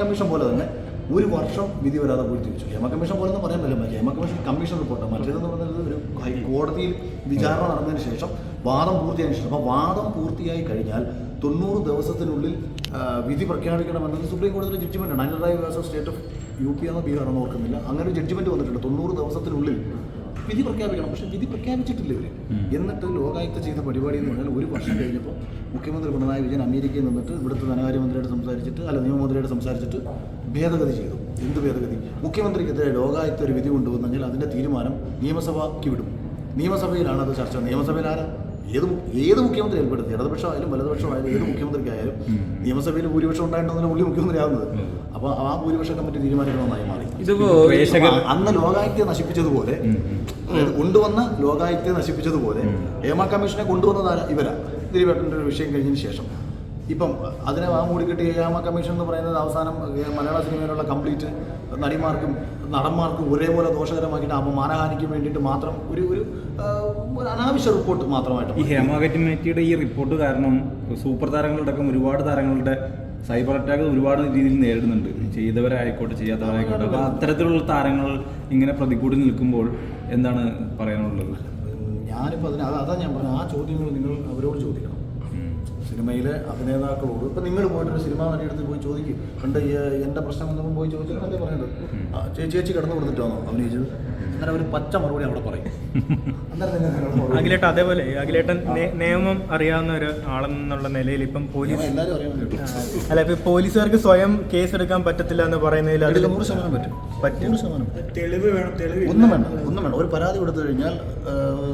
Commission പോലെ തന്നെ ഒരു വർഷം വിധി വരാതെ പോയി തിരിച്ചു. ഹേമ കമ്മീഷൻ പോലെ എന്ന് പറയാൻ പറ്റില്ല. ഹേമ കമ്മീഷൻ കമ്മീഷൻ റിപ്പോർട്ട് മറ്റേതെന്ന് പറഞ്ഞത് ഒരു ഹൈക്കോടതിയിൽ വിചാരണ നടന്നതിന് ശേഷം വാദം പൂർത്തിയായതിനു ശേഷം. അപ്പോൾ വാദം പൂർത്തിയായി കഴിഞ്ഞാൽ തൊണ്ണൂറ് ദിവസത്തിനുള്ളിൽ വിധി പ്രഖ്യാപിക്കണമെന്നത് സുപ്രീം കോടതിയുടെ ജഡ്ജിമെന്റാണ് അനിൽറായ് versus state of U P ആണോ ബീഹാറാണോ ഓർക്കുന്നില്ല. അങ്ങനെ ഒരു ജഡ്ജ്മെന്റ് വന്നിട്ടുണ്ട്. തൊണ്ണൂറ് ദിവസത്തിനുള്ളിൽ വിധി പ്രഖ്യാപിക്കണം. പക്ഷെ വിധി പ്രഖ്യാപിച്ചിട്ടില്ല ഇവർ. എന്നിട്ട് ലോകായുക്ത ചെയ്ത പരിപാടി എന്ന് പറഞ്ഞാൽ ഒരു വർഷം കഴിഞ്ഞപ്പോൾ മുഖ്യമന്ത്രി പിണറായി വിജയൻ അമേരിക്കയിൽ നിന്നിട്ട് ഇവിടുത്തെ ധനകാര്യമന്ത്രിയോട് സംസാരിച്ചിട്ട് അല്ല നിയമമന്ത്രിയോട് സംസാരിച്ചിട്ട് ഭേദഗതി ചെയ്തു. എന്ത് ഭേദഗതി? മുഖ്യമന്ത്രിക്കെതിരെ ലോകായുക്ത ഒരു വിധി കൊണ്ടുവന്നെങ്കിൽ അതിന്റെ അതിന്റെ തീരുമാനം നിയമസഭയ്ക്ക് വിടും. നിയമസഭയിലാണ് അത് ചർച്ച. നിയമസഭയിൽ ആരാ? ഏത് ഏത് മുഖ്യമന്ത്രി ഏർപ്പെടുത്തി ഇടതുപക്ഷമായാലും വലതുപക്ഷമായാലും ഏത് മുഖ്യമന്ത്രിക്കായാലും നിയമസഭയിൽ ഭൂരിപക്ഷം ഉണ്ടായിട്ടുണ്ടെങ്കിൽ പുള്ളി മുഖ്യമന്ത്രി ആകുന്നത് അപ്പോൾ ആ ഭൂരിപക്ഷം കമ്മിറ്റി തീരുമാനിക്കണമെന്നായി മാറി. അന്ന് ലോകായുക്തയെ നശിപ്പിച്ചതുപോലെ കൊണ്ടുവന്ന ലോകായുക്തയെ നശിപ്പിച്ചതുപോലെ ഹേമ കമ്മീഷനെ കൊണ്ടുവന്നത്? ഇവരാ. ദിലീപേട്ടന്റെ ഒരു വിഷയം കഴിഞ്ഞതിന് ശേഷം. ഇപ്പം അതിനെ ആ മൂടിക്കെട്ടി ഏഴാമ കമ്മീഷൻ എന്ന് പറയുന്നത് അവസാനം മലയാള സിനിമയിലുള്ള കംപ്ലീറ്റ് നടിമാർക്കും നടന്മാർക്കും ഒരേപോലെ ദോഷകരമാക്കിയിട്ട് അപമാനഹാനിക്ക് വേണ്ടിയിട്ട് മാത്രം ഒരു ഒരു അനാവശ്യ റിപ്പോർട്ട് മാത്രമായിട്ട് ഈ ഹേമ കമ്മിറ്റിയുടെ ഈ റിപ്പോർട്ട് കാരണം സൂപ്പർ താരങ്ങളടക്കം ഒരുപാട് താരങ്ങളുടെ സൈബർ അറ്റാക്ക് ഒരുപാട് രീതിയിൽ നേരിടുന്നുണ്ട്. ചെയ്തവരായിക്കോട്ടെ ചെയ്യാത്തവരായിക്കോട്ടെ. അപ്പോൾ അത്തരത്തിലുള്ള താരങ്ങൾ ഇങ്ങനെ പ്രതികൂടി നിൽക്കുമ്പോൾ എന്താണ് പറയാനുള്ളത്? ഞാനിപ്പോൾ അതിന് അതാ അതാ ഞാൻ പറഞ്ഞത് ആ ചോദ്യങ്ങൾ നിങ്ങൾ അവരോട് ചോദിക്കണം. സിനിമയിലെ അഭിനേതാക്കളോട് ഇപ്പം നിങ്ങൾ പോയിട്ടൊരു സിനിമാ നടിയെടുത്ത് പോയി ചോദിക്കും പണ്ട് എന്റെ എന്റെ പ്രശ്നം വന്നപ്പോൾ പോയി ചോദിച്ചു? അല്ലേ പറയുന്നത് ചേച്ചി ചേച്ചി കിടന്നു കൊടുത്തിട്ടാണോ അഭിനയിച്ചത്. അന്നേരം അവർ പച്ച മറുപടി അവിടെ പറയും. അഖിലേട്ടൻ അതേപോലെ അഖിലേട്ടൻ നിയമം അറിയാവുന്ന ഒരു ആളെന്നുള്ള നിലയിൽ ഇപ്പം പോലീസ് അല്ല ഇപ്പൊ പോലീസുകാർക്ക് സ്വയം കേസ് എടുക്കാൻ പറ്റത്തില്ല എന്ന് പറയുന്നതിൽ അതിൽ നൂറ് ശതമാനം പറ്റും. പറ്റും. ശതമാനം. തെളിവ് വേണം തെളിവ് ഒന്നും വേണ്ട ഒന്നും വേണ്ട. ഒരു പരാതി കൊടുത്തു കഴിഞ്ഞാൽ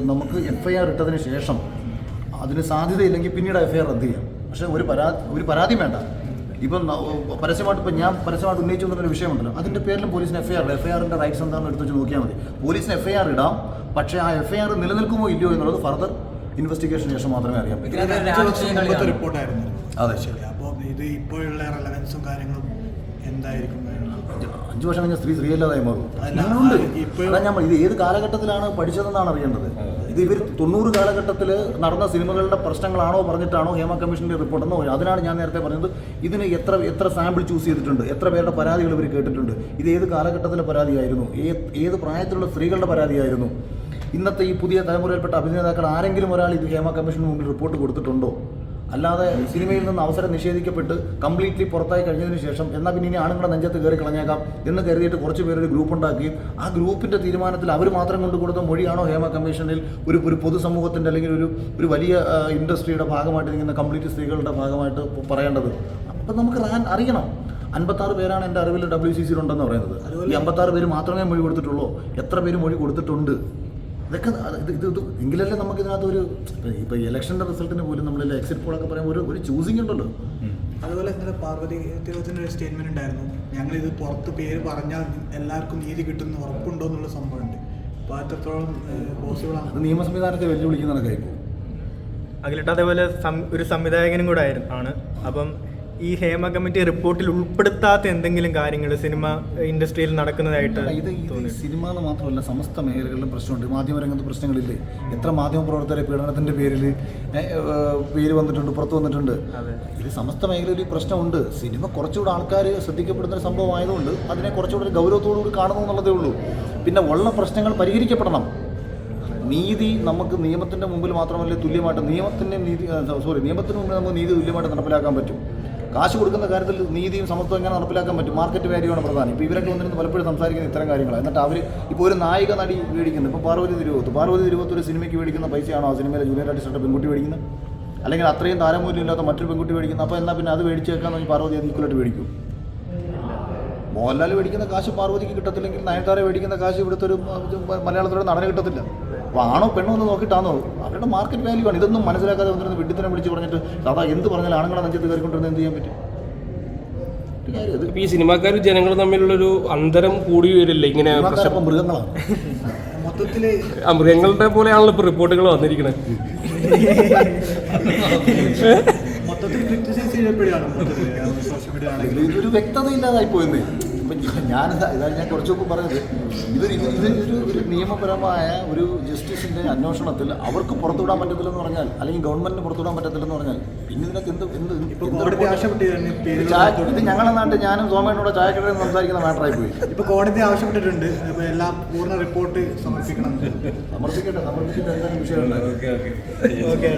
നമുക്ക് എഫ്ഐആർ ഐ ആർ ഇട്ടതിന് ശേഷം അതിന് സാധ്യതയില്ലെങ്കിൽ പിന്നീട് എഫ്ഐആർ റദ്ദ് ചെയ്യാം. പക്ഷെ ഒരു പരാതി ഒരു പരാതി വേണ്ട. ഇപ്പം പരസ്യമായിട്ട് ഇപ്പം ഞാൻ പരസ്യമായിട്ട് ഉന്നയിച്ചു എന്നൊരു വിഷയമുണ്ടല്ലോ. അതിന്റെ പേരിലും പോലീസിന് F I R F I ആറിന്റെ റൈറ്റ്സ് എന്താണെന്ന് എടുത്ത് വെച്ച് നോക്കിയാൽ മതി. പോലീസിന് എഫ് ഐ ആർ ഇടാം. പക്ഷേ ആ എഫ്ഐആർ ഐ ആർ നിലനിൽക്കുമോ ഇല്ലയോ എന്നുള്ളത് ഫർദർ ഇൻവെസ്റ്റിഗേഷന് ശേഷം മാത്രമേ അറിയാൻ പറ്റൂ. അഞ്ച് വർഷം റിപ്പോർട്ടായിരുന്നു അതെ ശരി. അപ്പോൾ ഇത് ഇപ്പോഴുള്ള റെലവൻസും കാര്യങ്ങളും എന്തായിരിക്കും അഞ്ചു വർഷം കഴിഞ്ഞ സ്ത്രീ സ്ത്രീയല്ലാതായി മാറും. ഞാൻ ഇത് ഏത് കാലഘട്ടത്തിലാണ് പഠിച്ചതെന്നാണ് അറിയേണ്ടത്. ഇത് ഇവർ തൊണ്ണൂറ് കാലഘട്ടത്തിൽ നടന്ന സിനിമകളുടെ പ്രശ്നങ്ങളാണോ പറഞ്ഞിട്ടാണോ ഹേമ കമ്മീഷന്റെ റിപ്പോർട്ട് എന്ന് അതിനാണ് ഞാൻ നേരത്തെ പറഞ്ഞത് ഇതിന് എത്ര എത്ര സാമ്പിൾ ചൂസ് ചെയ്തിട്ടുണ്ട് എത്ര പേരുടെ പരാതികൾ ഇവർ കേട്ടിട്ടുണ്ട് ഇത് ഏത് കാലഘട്ടത്തിലെ പരാതിയായിരുന്നു ഏത് പ്രായത്തിലുള്ള സ്ത്രീകളുടെ പരാതിയായിരുന്നു ഇന്നത്തെ ഈ പുതിയ തലമുറയിൽപ്പെട്ട അഭിനേതാക്കൾ ആരെങ്കിലും ഒരാൾ ഇത് ഹേമ കമ്മീഷന് മുമ്പിൽ റിപ്പോർട്ട് കൊടുത്തിട്ടുണ്ടോ? അല്ലാതെ സിനിമയിൽ നിന്ന് അവസരം നിഷേധിക്കപ്പെട്ട് കംപ്ലീറ്റ്ലി പുറത്തായി കഴിഞ്ഞതിന് ശേഷം എന്നാൽ പിന്നെ ഇനി ആണുങ്ങളുടെ നെഞ്ചത്ത് കയറി കളഞ്ഞേക്കാം എന്ന് കരുതിയിട്ട് കുറച്ച് പേരൊരു ഗ്രൂപ്പ് ഉണ്ടാക്കുകയും ആ ഗ്രൂപ്പിന്റെ തീരുമാനത്തിൽ അവർ മാത്രം കൊണ്ട് കൊടുത്ത മൊഴിയാണോ ഹേമ കമ്മീഷനിൽ ഒരു ഒരു പൊതുസമൂഹത്തിന്റെ അല്ലെങ്കിൽ ഒരു ഒരു വലിയ ഇൻഡസ്ട്രിയുടെ ഭാഗമായിട്ട് നിൽക്കുന്ന കംപ്ലീറ്റ് സ്ത്രീകളുടെ ഭാഗമായിട്ട് പറയേണ്ടത്? അപ്പം നമുക്ക് റാൻ അറിയണം. അൻപത്താറ് പേരാണ് എന്റെ അറിവിൽ ഡബ്ല്യു സി സിയിൽ ഉണ്ടെന്ന് പറയുന്നത്. ഈ അമ്പത്താറ് പേര് മാത്രമേ മൊഴി കൊടുത്തിട്ടുള്ളൂ. എത്ര പേര് മൊഴി കൊടുത്തിട്ടുണ്ട്? ഇതൊക്കെ ഇത് ഇത് എങ്കിലല്ലേ നമുക്ക് ഇതിനകത്ത് ഒരു ഇപ്പൊ ഇലക്ഷന്റെ റിസൾട്ടിന് പോലും നമ്മൾ എക്സിറ്റ് പോളൊക്കെ പറയുമ്പോൾ ഒരു ഒരു ചൂസിങ് ഉണ്ടല്ലോ. അതുപോലെ ഇന്നലെ പാർവതി തിരുവത്തിന്റെ ഒരു സ്റ്റേറ്റ്മെന്റ് ഉണ്ടായിരുന്നു. ഞങ്ങൾ ഇത് പുറത്ത് പേര് പറഞ്ഞാൽ എല്ലാവർക്കും നീതി കിട്ടുന്ന ഉറപ്പുണ്ടോ എന്നുള്ള സംഭവമുണ്ട്. അപ്പോൾ അത്രത്തോളം പോസിബിൾ ആണ് അത് നിയമ സംവിധാനത്തെ വെല്ലുവിളിക്കുന്ന അഖിലിട്ട് അഖിലേട്ടൻ അതേപോലെ ഒരു സംവിധായകനും കൂടെ ആയിരുന്നു ആണ്. അപ്പം ഈ ഹേമ കമ്മിറ്റി റിപ്പോർട്ടിൽ ഉൾപ്പെടുത്താത്ത എന്തെങ്കിലും കാര്യങ്ങൾ സിനിമ ഇൻഡസ്ട്രിയിൽ നടക്കുന്നതായിട്ട് ഇത് സിനിമകൾ മാത്രമല്ല സമസ്ത മേഖലകളിലും പ്രശ്നമുണ്ട്. മാധ്യമരംഗത്ത് പ്രശ്നങ്ങളില്ലേ? എത്ര മാധ്യമ പ്രവർത്തകരെ പീഡനത്തിന്റെ പേരിൽ പേര് വന്നിട്ടുണ്ട് പുറത്തു വന്നിട്ടുണ്ട്? ഇത് സമസ്ത മേഖലയിൽ ഒരു പ്രശ്നമുണ്ട്. സിനിമ കുറച്ചുകൂടെ ആൾക്കാർ ശ്രദ്ധിക്കപ്പെടുന്ന ഒരു സംഭവം ആയതുകൊണ്ട് അതിനെ കുറച്ചുകൂടെ ഒരു ഗൗരവത്തോടു കൂടി കാണുന്നു എന്നുള്ളതേ ഉള്ളൂ. പിന്നെ ഉള്ള പ്രശ്നങ്ങൾ പരിഹരിക്കപ്പെടണം. നീതി നമുക്ക് നിയമത്തിന്റെ മുമ്പിൽ മാത്രമല്ല തുല്യമായിട്ട് നിയമത്തിന്റെ നീതി സോറി നിയമത്തിന് മുമ്പിൽ നമുക്ക് നീതി തുല്യമായിട്ട് നടപ്പിലാക്കാൻ പറ്റും. കാശ് കൊടുക്കുന്ന കാര്യത്തിൽ നീതിയും സമത്വം എങ്ങനെ നടപ്പിലാക്കാൻ പറ്റും? മാർക്കറ്റ് വാല്യൂയാണ് പ്രധാനം. ഇപ്പോൾ ഇവരൊക്കെ വന്നിരുന്ന് പലപ്പോഴും സംസാരിക്കുന്ന ഇത്തരം കാര്യങ്ങളാണ്. എന്നിട്ട് അവർ ഇപ്പോൾ ഒരു നായിക നടി മേടിക്കുന്നു ഇപ്പോൾ പാർവതി തിരുവോത്ത്. പാർവതി തിരുവോത്ത് ഒരു സിനിമയ്ക്ക് മേടിക്കുന്ന പൈസയാണോ ആ സിനിമയിലെ ജൂനിയർ ആർട്ടിസ്റ്റായിട്ട് പെൺകുട്ടി മേടിക്കുന്നത്? അല്ലെങ്കിൽ അത്രയും താരമൂല്യം ഇല്ലാത്ത മറ്റൊരു പെൺകുട്ടി മേടിക്കുന്നത്? അപ്പോൾ എന്നാൽ പിന്നെ അത് മേടിച്ചേക്കാന്ന് പറഞ്ഞ് പാർവതി അത് ഈക്വലായിട്ട് മേടിക്കും. മോഹൻലാൽ മേടിക്കുന്ന കാശ് പാർവതിക്ക് കിട്ടത്തില്ലെങ്കിൽ നയൻതാര മേടിക്കുന്ന കാശ് ഇവിടുത്തെ ഒരു മലയാളത്തിലൂടെ നടന് കിട്ടത്തില്ല. അപ്പോൾ ആണോ പെണ്ണോ എന്ന് നോക്കിയിട്ടാണോ? അവരുടെ മാർക്കറ്റ് വാല്യൂ ആണ്. ഇതൊന്നും മനസ്സിലാക്കാതെ വന്നിരുന്ന് വിഡിത്തനെ വിളിച്ച് പറഞ്ഞിട്ട് അതാ എന്ത് പറഞ്ഞാൽ ആണുങ്ങളെ നെഞ്ചത്ത് കയറിക്കൊണ്ടിരുന്ന എന്ത് ചെയ്യാൻ പറ്റും? ഈ സിനിമാക്കാരും ജനങ്ങളും തമ്മിലുള്ളൊരു അന്തരം കൂടി വരില്ലേ. ഇങ്ങനെ മൃഗങ്ങളാണ്. മൊത്തത്തിൽ മൃഗങ്ങളുടെ പോലെയാണല്ലോ ഇപ്പൊ റിപ്പോർട്ടുകൾ വന്നിരിക്കുന്നത് മൊത്തത്തിൽ ചെയ്യപ്പെടുകയാണ് മൊത്തത്തിൽ. സോഷ്യൽ മീഡിയ ആണെങ്കിലും ഇതൊരു വ്യക്തത ഇല്ലാതായി പോയെന്നേ ഞാൻ ഇതാണ് ഞാൻ കുറച്ചൊക്കെ പറഞ്ഞത് ഇതൊരു ഇത് ഇത് ഒരു ഒരു നിയമപരമായ ഒരു ജസ്റ്റിസിന്റെ അന്വേഷണത്തിൽ അവർക്ക് പുറത്തുവിടാൻ പറ്റത്തില്ലെന്ന് പറഞ്ഞാൽ അല്ലെങ്കിൽ ഗവൺമെന്റിന് പുറത്തുവിടാൻ പറ്റത്തില്ലെന്ന് പറഞ്ഞാൽ പിന്നെ ഇതിനകത്ത് എന്ത് എന്ത് ഇത് ഞങ്ങളുടെ നാട്ടിൽ ഞാനും സോമേനോട് ചായക്കടയിൽ സംസാരിക്കുന്ന മാറ്ററായി പോയി. ഇപ്പൊ കോടതി ആവശ്യപ്പെട്ടിട്ടുണ്ട്. എല്ലാം പൂർണ റിപ്പോർട്ട് സമർപ്പിക്കണം. സമർപ്പിക്കട്ടെ സമർപ്പിച്ചിട്ട് എന്തെങ്കിലും വിഷയമുണ്ട്? ഓക്കെ